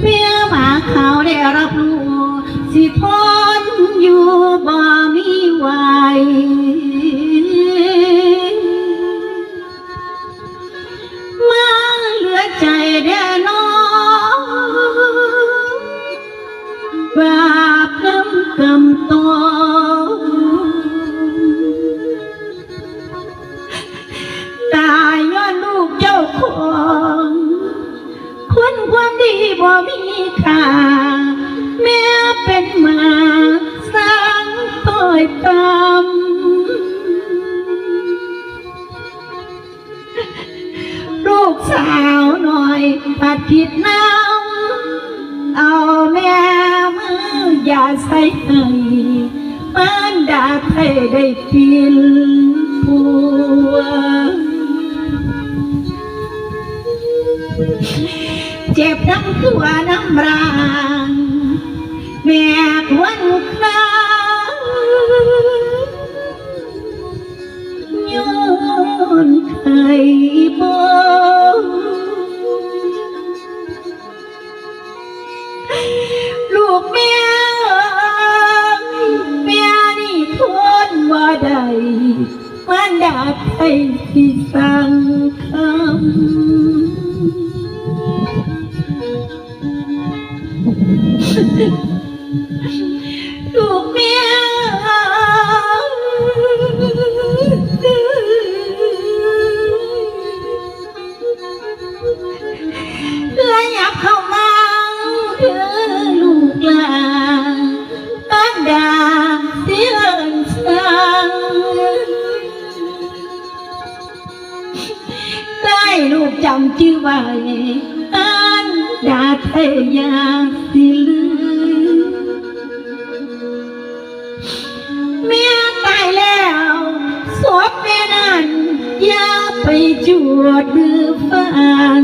เมียหมาเขาวได้รับรู้สิพ่อ บ่มีค่าแม้เป็นหมาสร้างต้อยตำลูกสาวหน่อยตัดผิดน้ำเอาแม่มืออย่าใส่ให้มันดาไทยได้กินผัว เจ็บทั้งตัวน้ำรางแม่ควรครางย้อนเคย ลูกเมียและอยากเข้ามาเธอลูกลาบ้านดาเสียงสังได้ลูกจำชื่อไว้อันดาเทยาสิลื เมียตายแล้วศพแม่นั้นอย่าไปจวดมือฟัง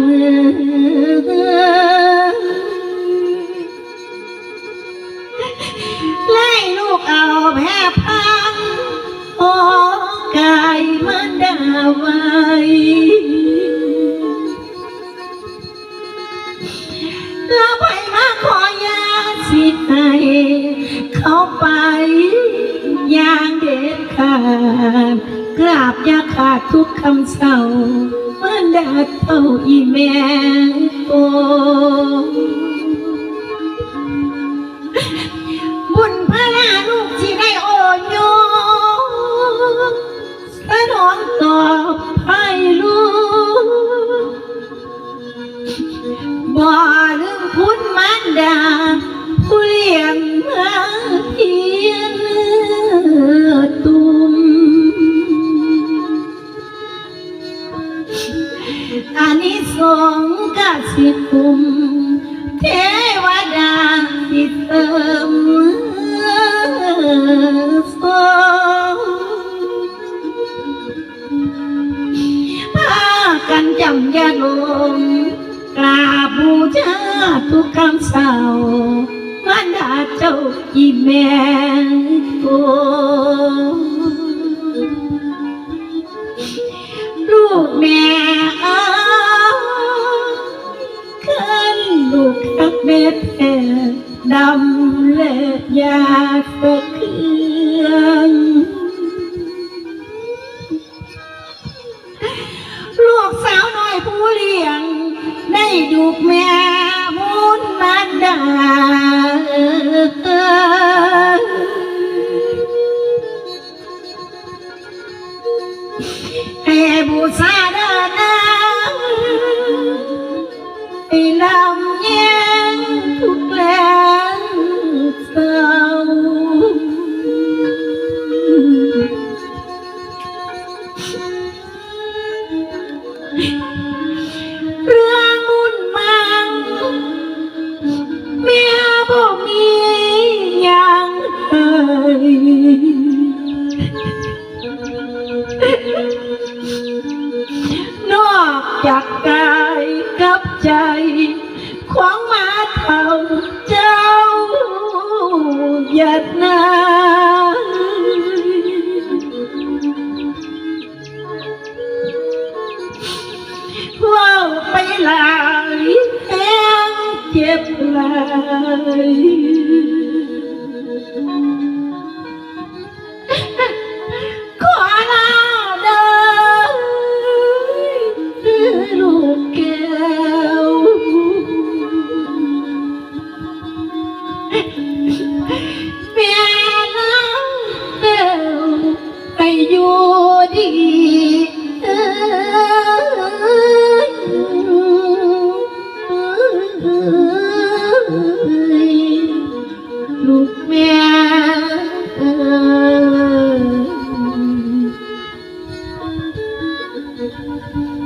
ไล่ลูกเอาแพ้พังโอ้กายมันดาไว้แล้ว ไปอย่างเด็ดขาดกราบยาขาดทุกคำเศร้าเมื่อดาเท่าอีแม่โตบุญพระลาลูกที่ได้โอนโยสนองตอบให้ลูกบ่ลืมคุณมันดาผู้เลี้ อันนี้สงส์สิคุมเทวดาสิเติมสงพากันจำยาลมกราบบูชาทุกคำเศร้ามันดาเจ้าอีแม่โก ลูกแม่อาขึ้นลูกทักเม็ดแผ่ดำเล็ดยาสะเคืองลูกสาวน้อยผู้เลี้ยง ได้ดูกแม่มุนมันดา ยาดน้ำว่าไปหลายแห้งเจ็บหลาย